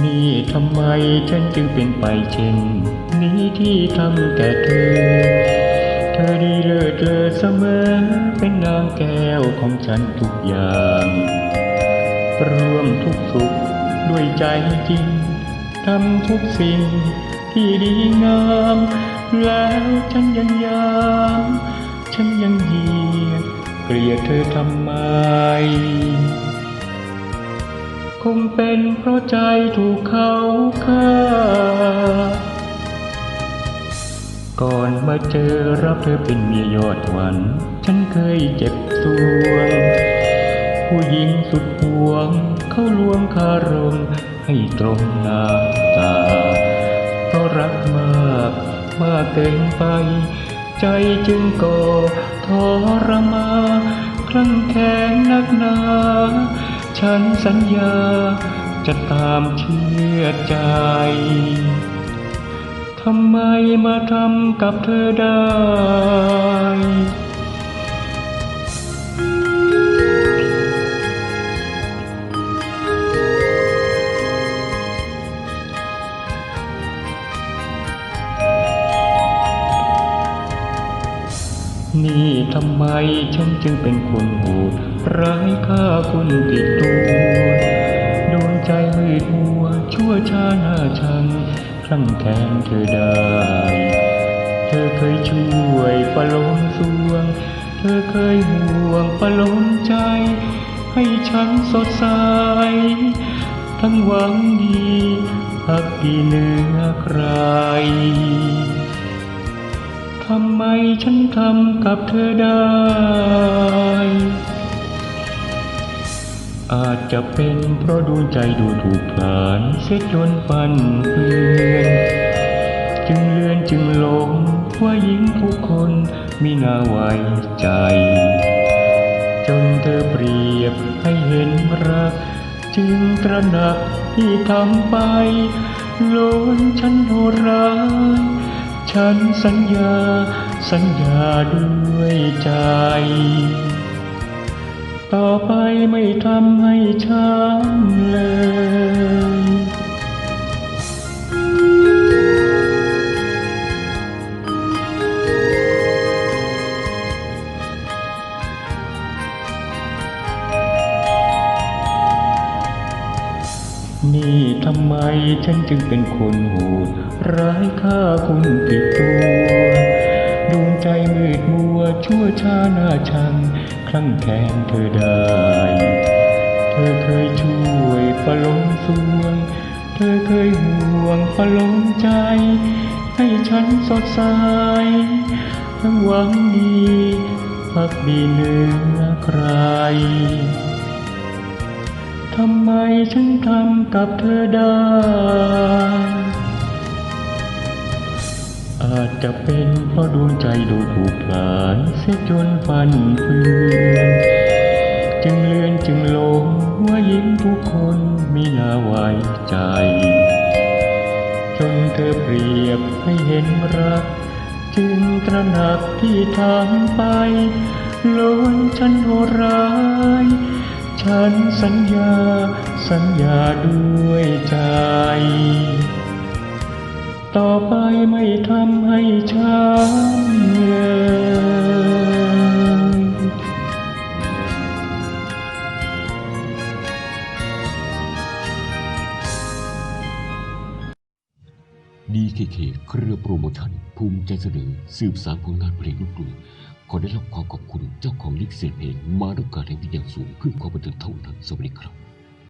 นี่ทำไมฉันจึงเป็นไปเช่นนี้ที่ทำแก่เธอ เธอดีเลิศเลอเสมอ เป็นนางแก้วของฉันทุกอย่าง ร่วมทุกสุขด้วยใจจริง ทำทุกสิ่งที่ดีงาม แล้วฉันยังยาม ฉันยังเหยียดเกลียดเธอทำไม คงเป็นเพราะใจถูกเขาฆ่า ก่อนมาเจอรับเธอเป็นเมียยอดหวัน ฉันเคยเจ็บสวง ผู้หญิงสุดหวง เขาลวงคารม ให้ตรงหน้าตา เพราะรักมากมากเกินไป ใจจึงก่อทรมาคลั่งแค้นนักหนา ฉันสัญญาจะตามเชื่อใจ ทำไมมาทำกับเธอได้นี่ทำไมฉันจึงเป็นคนโห ดร้ายฆ่าคนติดตัวโดนใจมืดมัว ชั่วช้าหน้าชังคลั่งแค้นเธอได้ เธอเคยช่วยประโลมสวง เธอเคยห่วงประโลมใจ ให้ฉันสดใส ทั้งหวังดีพักดีเหนือใครทำไมฉันทำกับเธอได้ อาจจะเป็นเพราะดวงใจดูถูกผานเสียจนฟันเปือนจึงเลือนจึงหลงว่าหญิงทุกคนมีน่าไว้ใจ จนเธอเปรียบให้เห็นรัก จึงตระหนักที่ทำไปโลนฉันโหดร้ายฉันสัญญา สัญญาด้วยใจ ต่อไปไม่ทำให้ช้ำเลยนี่ทำไมฉันจึงเป็นคนโหดร้ายฆ่าคนผิดตัว ดวงใจมืดมัวชั่วช้าหน้าชังคลั่งแค้นเธอได้ เธอเคยช่วยประลมสวง เธอเคยห่วงประลมใจ ให้ฉันสดใสทั้งหวังดีพักดีเหนือใครทำไมฉันทำกับเธอได้ อาจจะเป็นเพราะดวงใจดูถูกผลานเสียจนฟันเฟือนจึงเลือนจึงลงว่าหญิงทุกคนมีน่าไว้ใจ จนเธอเปรียบให้เห็นรัก จึงตระหนักที่ทำไปล้วนฉันโหดร้าย ฉันสัญญาสัญญาด้วยใจ ต่อไปไม่ทำให้ช้ำเลย DKK เคเครือโปรโมชั่นภูมิใจเสนอสืบสานผลงานเพลงลูกกรุงขอได้รับความขอบคุณเจ้าของลิขสิทธิ์เพลงมาด้วยการแห่งที่อย่างสูงเพื่อความบันเทิงเท่านั้นสวัสดีครับ